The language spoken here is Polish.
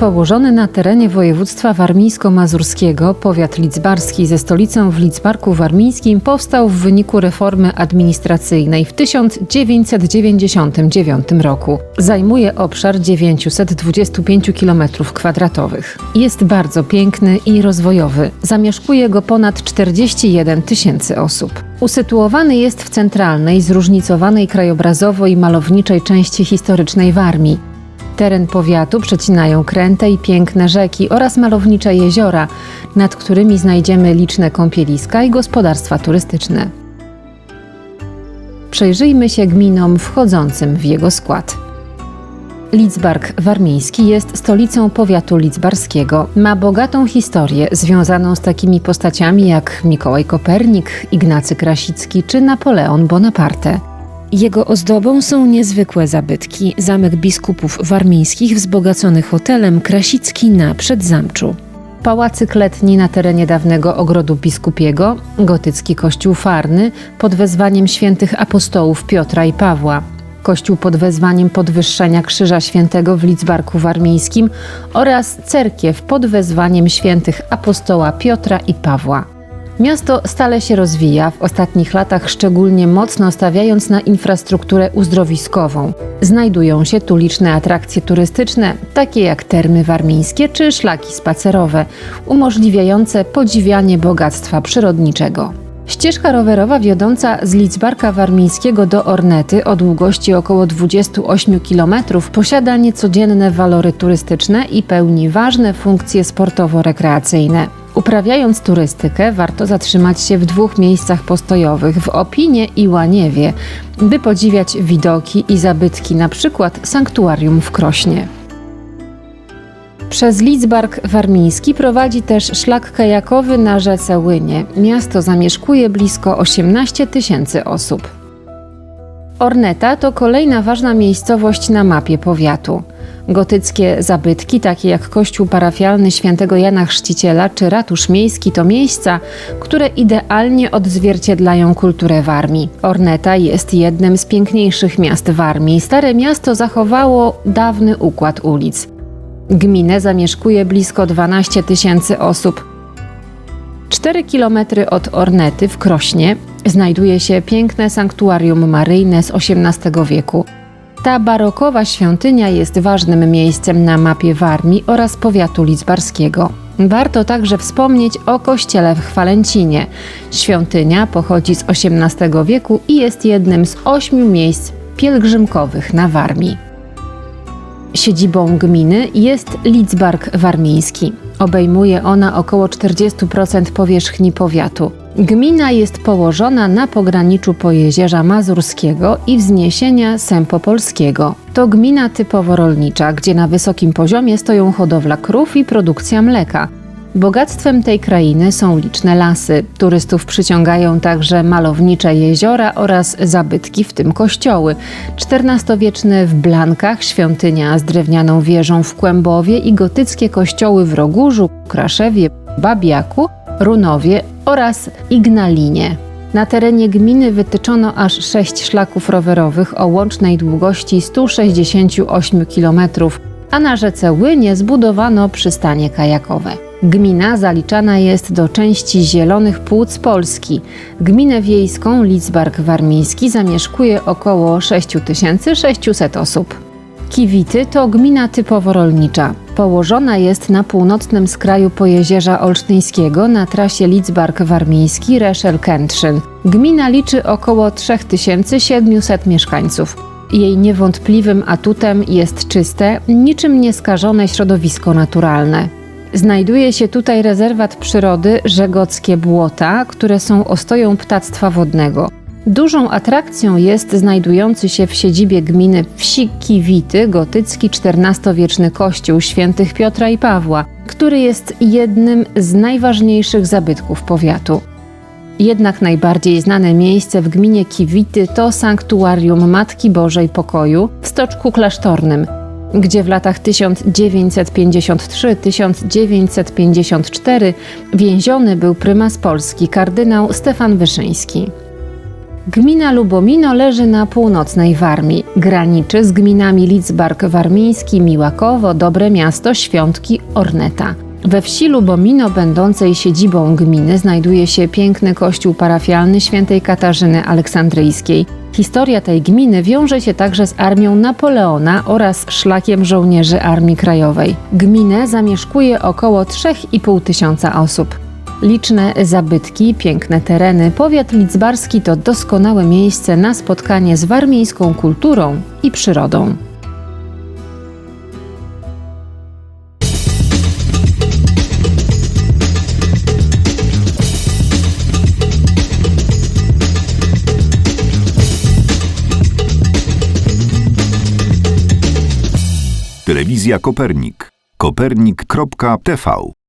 Położony na terenie województwa warmińsko-mazurskiego, powiat lidzbarski ze stolicą w Lidzbarku Warmińskim powstał w wyniku reformy administracyjnej w 1999 roku. Zajmuje obszar 925 km2. Jest bardzo piękny i rozwojowy. Zamieszkuje go ponad 41 tysięcy osób. Usytuowany jest w centralnej, zróżnicowanej krajobrazowo i malowniczej części historycznej Warmii. Teren powiatu przecinają kręte i piękne rzeki oraz malownicze jeziora, nad którymi znajdziemy liczne kąpieliska i gospodarstwa turystyczne. Przejrzyjmy się gminom wchodzącym w jego skład. Lidzbark Warmiński jest stolicą powiatu lidzbarskiego. Ma bogatą historię związaną z takimi postaciami jak Mikołaj Kopernik, Ignacy Krasicki czy Napoleon Bonaparte. Jego ozdobą są niezwykłe zabytki. Zamek biskupów warmińskich wzbogacony hotelem Krasicki na Przedzamczu. Pałacyk letni na terenie dawnego ogrodu biskupiego, gotycki kościół farny pod wezwaniem świętych apostołów Piotra i Pawła, kościół pod wezwaniem podwyższenia Krzyża Świętego w Lidzbarku Warmińskim oraz cerkiew pod wezwaniem świętych apostoła Piotra i Pawła. Miasto stale się rozwija, w ostatnich latach szczególnie mocno stawiając na infrastrukturę uzdrowiskową. Znajdują się tu liczne atrakcje turystyczne, takie jak termy warmińskie czy szlaki spacerowe, umożliwiające podziwianie bogactwa przyrodniczego. Ścieżka rowerowa wiodąca z Lidzbarka Warmińskiego do Ornety o długości około 28 km posiada niecodzienne walory turystyczne i pełni ważne funkcje sportowo-rekreacyjne. Uprawiając turystykę, warto zatrzymać się w dwóch miejscach postojowych w Opinie i Łaniewie, by podziwiać widoki i zabytki, np. sanktuarium w Krośnie. Przez Lidzbark Warmiński prowadzi też szlak kajakowy na rzece Łynie. Miasto zamieszkuje blisko 18 tysięcy osób. Orneta to kolejna ważna miejscowość na mapie powiatu. Gotyckie zabytki, takie jak kościół parafialny świętego Jana Chrzciciela czy ratusz miejski, to miejsca, które idealnie odzwierciedlają kulturę Warmii. Orneta jest jednym z piękniejszych miast Warmii. Stare miasto zachowało dawny układ ulic. Gminę zamieszkuje blisko 12 tysięcy osób. 4 kilometry od Ornety w Krośnie znajduje się piękne sanktuarium maryjne z XVIII wieku. Ta barokowa świątynia jest ważnym miejscem na mapie Warmii oraz powiatu lidzbarskiego. Warto także wspomnieć o kościele w Chwalęcinie. Świątynia pochodzi z XVIII wieku i jest jednym z ośmiu miejsc pielgrzymkowych na Warmii. Siedzibą gminy jest Lidzbark Warmiński. Obejmuje ona około 40% powierzchni powiatu. Gmina jest położona na pograniczu Pojezierza Mazurskiego i wzniesienia Sępopolskiego. To gmina typowo rolnicza, gdzie na wysokim poziomie stoją hodowla krów i produkcja mleka. Bogactwem tej krainy są liczne lasy. Turystów przyciągają także malownicze jeziora oraz zabytki, w tym kościoły. XIV-wieczne w Blankach, świątynia z drewnianą wieżą w Kłębowie i gotyckie kościoły w Rogórzu, Kraszewie, Babiaku, Runowie oraz Ignalinie. Na terenie gminy wytyczono aż sześć szlaków rowerowych o łącznej długości 168 km, a na rzece Łynie zbudowano przystanie kajakowe. Gmina zaliczana jest do części Zielonych Płuc Polski. Gminę wiejską Lidzbark Warmiński zamieszkuje około 6600 osób. Kiwity to gmina typowo rolnicza. Położona jest na północnym skraju Pojezierza Olsztyńskiego na trasie Lidzbark-Warmiński Reszel-Kętrzyn. Gmina liczy około 3700 mieszkańców. Jej niewątpliwym atutem jest czyste, niczym nieskażone środowisko naturalne. Znajduje się tutaj rezerwat przyrody Żegockie Błota, które są ostoją ptactwa wodnego. Dużą atrakcją jest znajdujący się w siedzibie gminy wsi Kiwity gotycki XIV-wieczny kościół świętych Piotra i Pawła, który jest jednym z najważniejszych zabytków powiatu. Jednak najbardziej znane miejsce w gminie Kiwity to sanktuarium Matki Bożej Pokoju w Stoczku Klasztornym, gdzie w latach 1953-1954 więziony był prymas Polski kardynał Stefan Wyszyński. Gmina Lubomino leży na północnej Warmii. Graniczy z gminami Lidzbark Warmiński, Miłakowo, Dobre Miasto, Świątki, Orneta. We wsi Lubomino, będącej siedzibą gminy, znajduje się piękny kościół parafialny świętej Katarzyny Aleksandryjskiej. Historia tej gminy wiąże się także z armią Napoleona oraz szlakiem żołnierzy Armii Krajowej. Gminę zamieszkuje około 3,5 tysiąca osób. Liczne zabytki, piękne tereny, powiat lidzbarski to doskonałe miejsce na spotkanie z warmińską kulturą i przyrodą. Telewizja Kopernik. Kopernik.tv